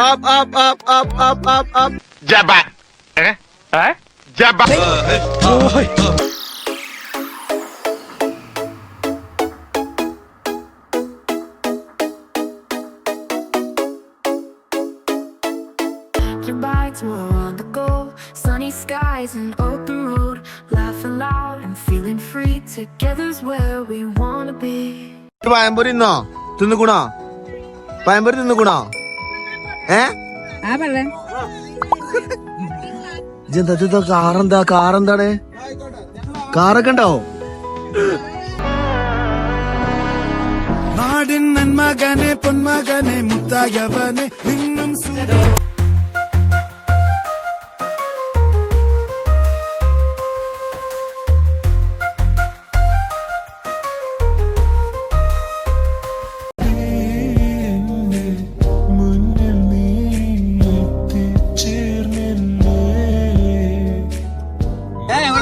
up, up, up, up, up, up, up. Jaba. Eh? Eh? Jaba. Boy. Your on the go, sunny skies and open roads. Laughing loud and feeling free. Together's where we wanna be. പഴംപൊരി തിന്നോ? തിന്നുകൂണോ? പഴംപൊരി തിന്നുകൂണോ? ഏ? ആ പറഞ്ഞ. ഇതെന്താ കാറെന്താ കാറെന്താണ്? കാറൊക്കെ ഉണ്ടാവോ? നാടിൻ നന്മകനെ പൊന്മകനെ മുത്തായവനെ നിന്നും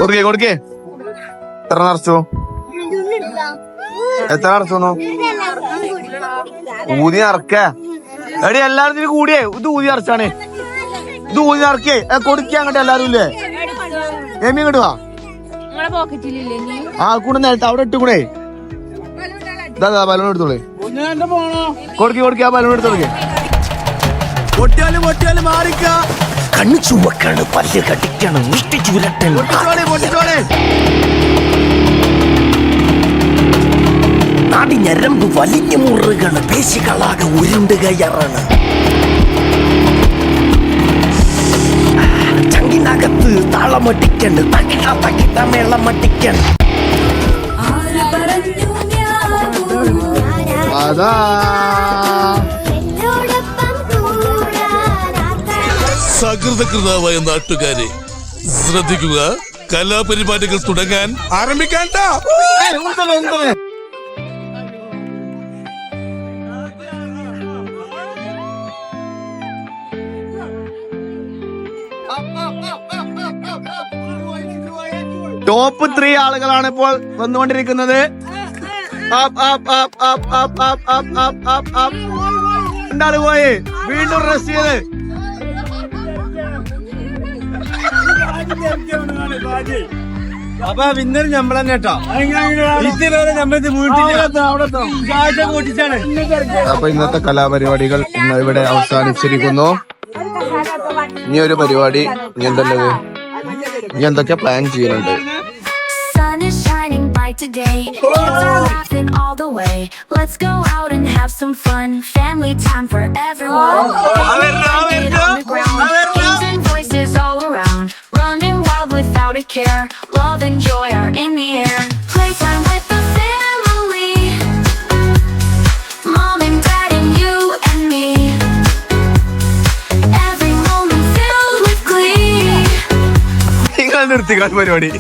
കൊടുക്കേ കൊടുക്കേ. എത്ര നിറച്ചു? എത്ര നിറച്ചു ഊതി നിറക്ക. എടി എല്ലാരും കൂടിയേ. ഇത് ഊതി നിറച്ചാണ്. ഇത് ഊതി നിറക്കേ. കൊടുക്കേ അങ്ങോട്ട് എല്ലാരും ഇല്ലേ? എമ്മി ഇങ്ങോട്ട് വാ. നിങ്ങളെ പോക്കറ്റിലില്ലേ നീ ആ കൂടെ നേരത്തെ അവിടെ ഇട്ടുകൂടെ. ഇതാ ബലൂൺ എടുത്തോളേ. കൊടുക്കി കൊടുക്കി ആ ബലൂൺ എടുത്തോളേ. പൊട്ടിയാലും പൊട്ടിയാലും മാറിക്ക. കണ്ണു ചുവക്കാണ് പല്ല് കടിക്കണം മുഷ്ടി പൊട്ടിച്ചോളി നാടി ഞരമ്പ് വലിഞ്ഞു മുറുകണ് പേശികളാകെ ഉരുണ്ട് കയറാണ് ചങ്കിനകത്ത് താളമട്ടിക്കണ്ട് തക്കിട്ട തക്കിട്ട മേളമട്ടിക്കണ്ട് അതാ. സകൃതകൃതാവായ നാട്ടുകാരെ ശ്രദ്ധിക്കുക കലാപരിപാടികൾ തുടങ്ങാൻ ആരംഭിക്കാൻ ടോപ്പ് ത്രീ ആളുകളാണ് ഇപ്പോൾ വന്നുകൊണ്ടിരിക്കുന്നത്. എന്താണ് പോയേ? വീണ്ടും റെസ്റ്റ് ചെയ്ത്. അപ്പൊ വിന്നർ നമ്മൾ തന്നെ കേട്ടോ ഇതുവരെ നമ്മളിത് പൊട്ടിച്ചാണ് അപ്പൊ ഇന്നത്തെ കലാപരിപാടികൾ ഇന്ന് ഇവിടെ അവസാനിച്ചിരിക്കുന്നു ഇനി ഒരു പരിപാടി ഇനി എന്തല്ലത് ഇനി എന്തൊക്കെ പ്ലാൻ ചെയ്യുന്നുണ്ട് today. It's laughing all the way. Let's go out and have some fun. Family time for everyone. A care. Love and joy are in the air. Playtime with the family. Mom and dad and you and me. Every moment filled with glee. നിങ്ങൾ നിർത്തിക്കാൻ പരിപാടി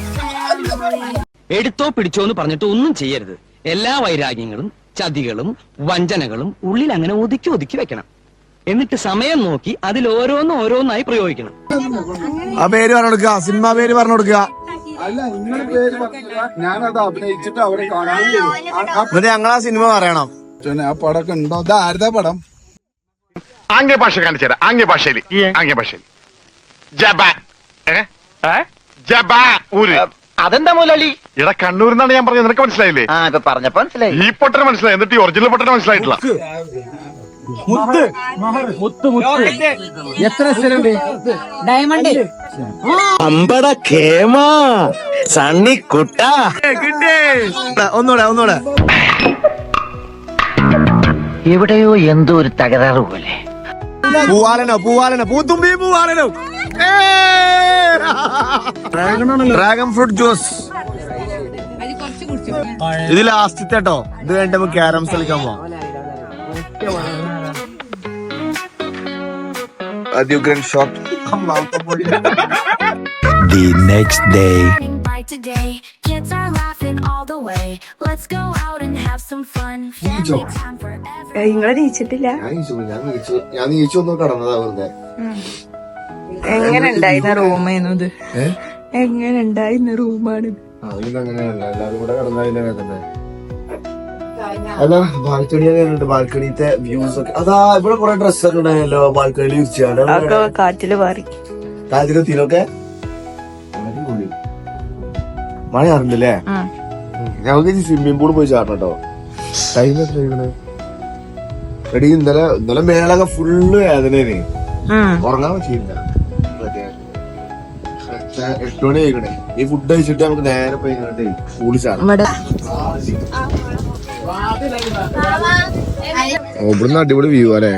എടുത്തോ പിടിച്ചോ എന്ന് പറഞ്ഞിട്ട് ഒന്നും ചെയ്യരുത് എല്ലാ വൈരാഗ്യങ്ങളും ചതികളും വഞ്ചനകളും ഉള്ളിൽ അങ്ങനെ ഒതുക്കി ഒതുക്കി വെക്കണം എന്നിട്ട് സമയം നോക്കി അതിൽ ഓരോന്ന് ഓരോന്നായി പ്രയോഗിക്കണം. ആ പേര് പറഞ്ഞു കൊടുക്കുക. സിനിമ പേര് പറഞ്ഞു കൊടുക്കുക. ഞാനത് അഭിനയിച്ചിട്ട് അവിടെ കാണാൻ എന്നിട്ട് ഞങ്ങൾ ആ സിനിമ പറയണം. ആ പടമൊക്കെ ഉണ്ടോ? ഇത് ആരുതാ പടം? ആംഗ്യ ഭാഷ കാണിച്ചു തരാം ആംഗ്യ ഭാഷയിൽ ആംഗ്യ ഭാഷയിൽ ജബ. ഏ? ഏ? ജബ ഊര്. അതെന്താ മുതലാളി? ഇട കണ്ണൂർ എന്നാണ് ഞാൻ പറഞ്ഞത്. നിനക്ക് മനസ്സിലായില്ലേ? ആ ഇപ്പൊ പറഞ്ഞപ്പോ മനസ്സിലായി. ഈ പൊട്ടന് മനസ്സിലായി. എന്നിട്ട് ഈ ഒറിജിനൽ പൊട്ടന് മനസ്സിലായിട്ടില്ല. എത്ര സ്ഥലമുണ്ട് ഡയമണ്ട്. അമ്പട കേമാ സണ്ണി കുട്ട. ഒന്നൂടെ ഒന്നൂടെ. എവിടെയോ എന്തോ ഒരു തകരാറ് പോലെ. പൂവാലനോ പൂവാലനോ. പൂത്തുമ്പി പൂവാലനോ. Dragon fruit juice. ഇത് ലാസ്റ്റത്തെ കേട്ടോ ഇത് കഴിഞ്ഞിട്ട് നമുക്ക് ക്യാരംസ് കളിക്കാൻ പോവാം. The next day Shining bright today. Kids are laughing all the way. Let's go out and have some fun. Family time for everyone. നിങ്ങളെ നീച്ചിട്ടില്ല? ഞാൻ നീച്ചൊന്നും കടന്നതാ വെറുതെ. എങ്ങനെ ഉണ്ടായിരുന്ന റൂമായിരുന്നു ഇത് എങ്ങനെ ഉണ്ടായിരുന്ന റൂമാണ്? അതിനങ്ങനെയല്ല എല്ലാരും കൂടെ കടന്നതിന്റെ വേദന അല്ല ബാൽക്കണി ഉണ്ട് ബാൽക്കണിത്തെ വ്യൂസ് ഒക്കെ. അതാ ഇവിടെ കുറെ ഡ്രസ്സൊക്കെ ഉണ്ടായല്ലോ. ബാൽക്കണിയിൽ അതൊക്കെ കാറ്റിൽ താജുകത്തിലൊക്കെ മഴ അറിഞ്ഞല്ലേ ഞങ്ങൾക്ക് സ്വിമ്മിംഗ് പൂൾ പോയി ചാടണം കേട്ടോ ടൈം എത്രയാണ് എടി ഇന്നലെ ഇന്നലെ മേളൊക്കെ ഫുള്ള് വേദന ഉറങ്ങാൻ പറ്റിയില്ല. എട്ട് മണി കഴിക്കണേ ഈ ഫുഡ് കഴിച്ചിട്ട് നമുക്ക് നേരെ പോയി ഇവിടെ. ഇവിടുന്ന് അടിപൊളി വ്യൂ അല്ലേ?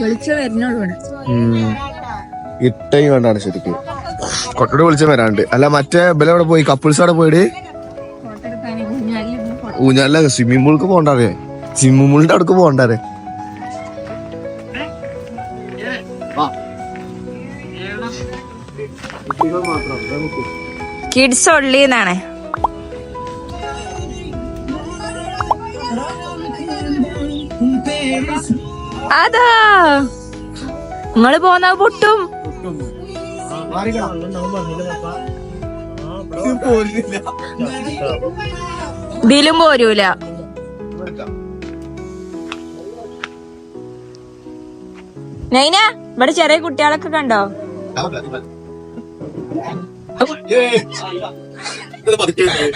വെളിച്ചം വരുന്നുള്ളൂ ഇട്ടയും വേണ്ടാണ് ശരിക്കും. കൊട്ടോട് വെളിച്ചം വരാണ്ട് അല്ല മറ്റേ ബല അവിടെ പോയി? കപ്പിൾസ് അവിടെ പോയിട്ട് ഊഞ്ഞാല സ്വിമ്മിംഗ് പൂൾക്ക് പോകണ്ടാറേ സ്വിമ്മിംഗ് പൂളിന്റെ അടുക്ക് പോകണ്ടാറേ കിഡ്സ് ഒള്ളി എന്നാണ്. അതാ. നിങ്ങൾ പോന്ന പൊട്ടും. ഇതിലും പോരൂല. നൈന ഇവിടെ ചെറിയ കുട്ടികളൊക്കെ കണ്ടോ?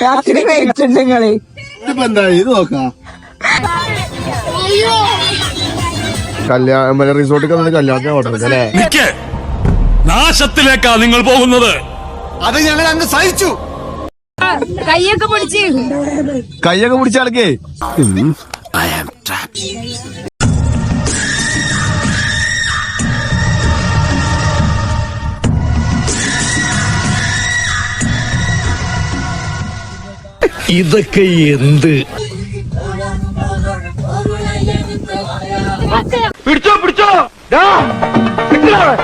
രാത്രി കഴിച്ചിട്ടുണ്ട് നിങ്ങൾ. ഇതിപ്പോ എന്താ ഇത് നോക്കാം. കല്യാണം റിസോർട്ടിൽ കല്യാണത്തിന് ഓർഡർ അല്ലേ? നിക്ക് നാശത്തിലേക്കാ നിങ്ങൾ പോകുന്നത്. അത് ഞങ്ങൾ അങ്ങ് സഹിച്ചു. കൈയൊക്കെ പിടിച്ച്. കൈയൊക്കെ ട്രാപ്ഡ് ഇതൊക്കെ എന്ത്? പിടിച്ചോ പിടിച്ചോ. ദാ, നിക്കടാ അവിടെ.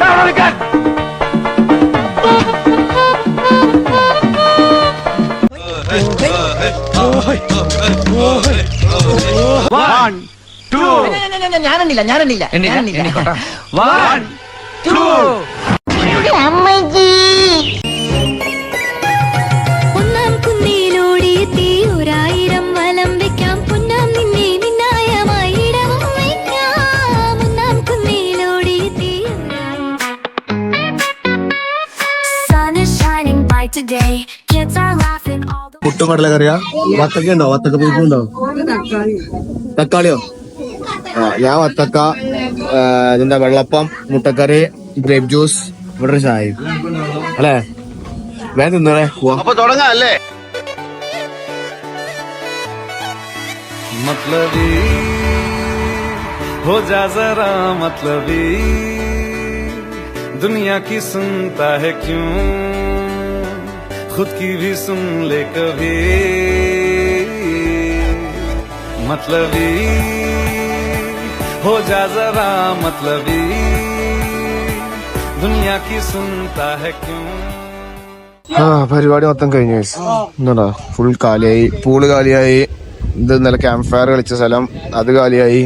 വൺ അവിടെ നിക്കാൻ. പുട്ടും കടലക്കറിയാ വത്തക്ക ഉണ്ടോ വത്തക്ക പുട്ടുണ്ടോ തക്കാളിയോ ആ ഞാൻ വത്തക്ക ആ, ഇതെന്താ വെള്ളപ്പം മുട്ടക്കറി ഗ്രേപ്പ് ജ്യൂസ് ഇവിടെ ഒരു ചായ അല്ലേ വേഗം തിന്നറേ അപ്പൊ തുടങ്ങാം അല്ലേ मतलबी हो जा जरा मतलबी दुनिया की सुनता है क्यों खुद की भी सुन ले कभी मतलबी हो जा जरा मतलबी दुनिया की सुनता है क्यों ആ പരിപാടി മൊത്തം കഴിഞ്ഞു എന്താ ഫുൾ കാലിയായി പൂള് കാലിയായി ഇത് ഇന്നലെ ക്യാമ്പ് ഫയർ കളിച്ച സ്ഥലം അത് കാലിയായി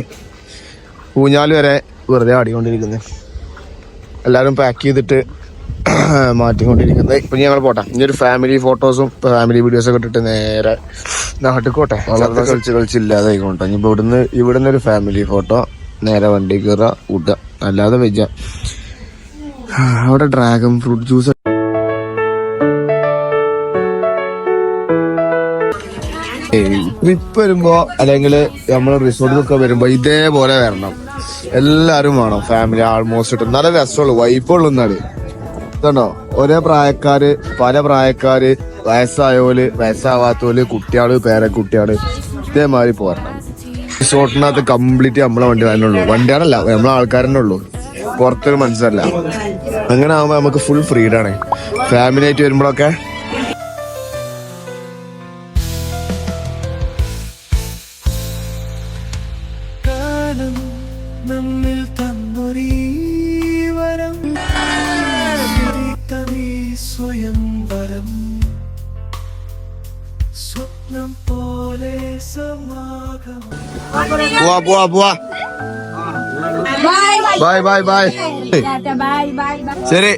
ഊഞ്ഞാല് വരെ വെറുതെ ആടിക്കൊണ്ടിരിക്കുന്നത് എല്ലാരും പാക്ക് ചെയ്തിട്ട് മാറ്റിക്കൊണ്ടിരിക്കുന്നത്. ഇപ്പൊ ഞങ്ങൾ പോട്ടെ. ഇനി ഒരു ഫാമിലി ഫോട്ടോസും ഫാമിലി വീഡിയോസും ഒക്കെ ഇട്ടിട്ട് നേരെ നാട്ടിൽ കോട്ടെ വളർന്ന് കളിച്ച് കളിച്ചില്ലാതെ ആയിക്കോട്ടെ ഇനി ഇവിടുന്ന് ഇവിടുന്ന് ഒരു ഫാമിലി ഫോട്ടോ നേരെ വണ്ടി കയറുക കൂട്ടുക അല്ലാതെ വെച്ച അവിടെ ഡ്രാഗൺ ഫ്രൂട്ട് ജ്യൂസ് ട്രിപ്പ് വരുമ്പോ അല്ലെങ്കിൽ നമ്മൾ റിസോർട്ടിലൊക്കെ വരുമ്പോ ഇതേപോലെ വരണം. എല്ലാരും വേണം. ഫാമിലി ആൾമോസ്റ്റ് നല്ല രസമുള്ളൂ. വൈബുള്ളൂ എന്നാൽ ഇതുണ്ടോ ഒരേ പ്രായക്കാര് പല പ്രായക്കാര് വയസ്സായോൽ വയസ്സാവാത്തോൽ കുട്ടികൾ പേരക്കുട്ടിയാൾ ഇതേമാതിരി പോരണം. റിസോർട്ടിനകത്ത് കംപ്ലീറ്റ് നമ്മളെ വണ്ടി തന്നെയുള്ളൂ വണ്ടിയാണല്ല നമ്മളെ ആൾക്കാരെന്നെ ഉള്ളൂ. പുറത്തൊരു മനസ്സല്ല അങ്ങനെ ആകുമ്പോ നമുക്ക് ഫുൾ ഫ്രീഡാണ് ഫാമിലി ആയിട്ട് വരുമ്പോഴൊക്കെ കാലം നമ്മിൽ പോവാ പോവാ പോവാ ബൈ ബൈ ബൈ ശരി